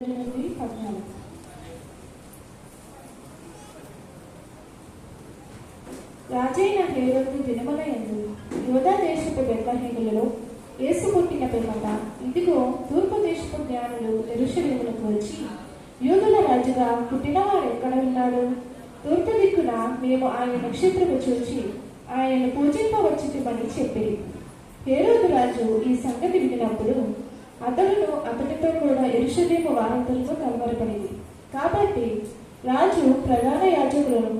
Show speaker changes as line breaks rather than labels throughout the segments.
ఎనిమిది పద్నాలుగు. రాజైన హేరోదు దినముల ఎందు యోధా దేశపు బెత్లహేములలో యేసు పుట్టిన పిమ్మట ఇదిగో తూర్పు దేశపు జ్ఞానులు ఎరుషలేములకు వచ్చి యూదుల రాజుగా పుట్టినవారు ఎక్కడ ఉన్నాడు తూర్పు దిక్కున మేము ఆయన నక్షత్రము చూచి ఆయనను పూజింపవచ్చుమని చెప్పి హేరోదు రాజు ఈ సంగతి వినినప్పుడు అతడును అతడితో కూడా ఎరుషలేము వారంతులతో కలవరపడింది కాబట్టి రాజు ప్రధాన యాజకులను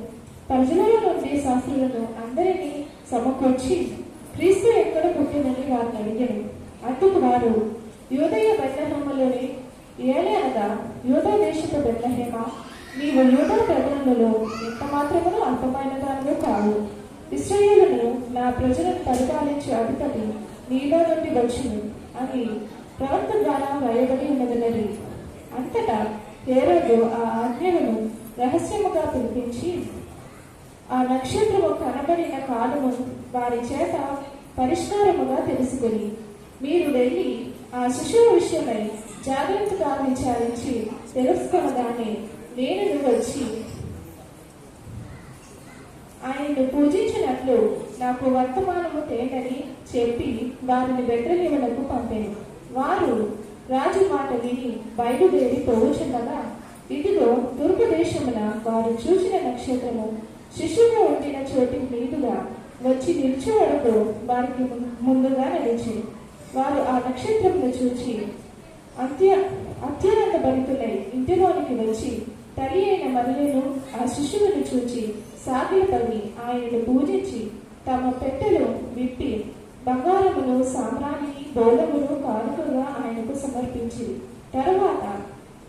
ప్రజలలో నుండి శాస్త్రులను అందరినీ సమకూర్చి క్రీస్తు ఎక్కడ పుట్టిందని వారిని అడిగాను అందుకు వారు యూదయ బెల్లహేమలోని ఏలే అనగా యూద దేశపు బెల్లహేమ నీవు యూద ప్రజలలో ఎంత మాత్రమును అల్పమైన దానిలో కావు. ఇస్రాయేలును నా ప్రజలను పరిపాలించే అధిపతి నీలో నుండి వచ్చింది అని ప్రవక్త ద్వారా వ్రాయబడి ఉన్నదన్నది. అంతటా హేరోదు ఆ ఆజ్ఞలను రహస్యముగా పిలిపించి ఆ నక్షత్రము కనబడిన కాలము వారి చేత పరిష్కారముగా తెలుసుకుని మీరు వెళ్ళి ఆ శిశువు విషయమై జాగ్రత్తగా విచారించి తెలుసుకొనగానే నేను వచ్చి ఆయన్ను పూజించినట్లు నాకు వర్తమానము తేనని చెప్పి వారిని బెత్రహీములకు పంపాను. వారు రాజు మాట విని బయలుదేరి పోవచుండగా ఇదిగో తూర్పు దేశమున వారు చూసిన నక్షత్రము శిశువు ఉండిన చోటి మీదుగా వచ్చి నిలిచే వారికి ముందుగా నడిచి వారు ఆ నక్షత్రమును చూచి అత్య అత్యానంద భరితులై ఇంటిలోనికి వచ్చి తల్లి అయిన మరియను ఆ శిశువును చూచి సాగిలపడి ఆయనను పూజించి తమ పెట్టెలు విప్పి బంగారమును సామ్రాణిని బోధమును కానుకగా ఆయనకు సమర్పించి తరువాత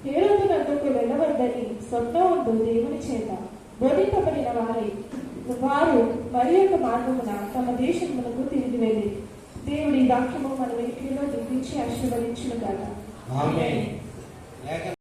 హేరోదు నద్దకు వెళ్ళవద్దని స్వప్నవంతు దేవుని చేత బోధింపబడిన వారే వారు మరి యొక్క మార్గమున తమ దేశమునకు తిరిగి వెళ్ళి దేవుడి వాక్యము మన వెనుకలో దిద్దించి ఆశీర్వదించును కదా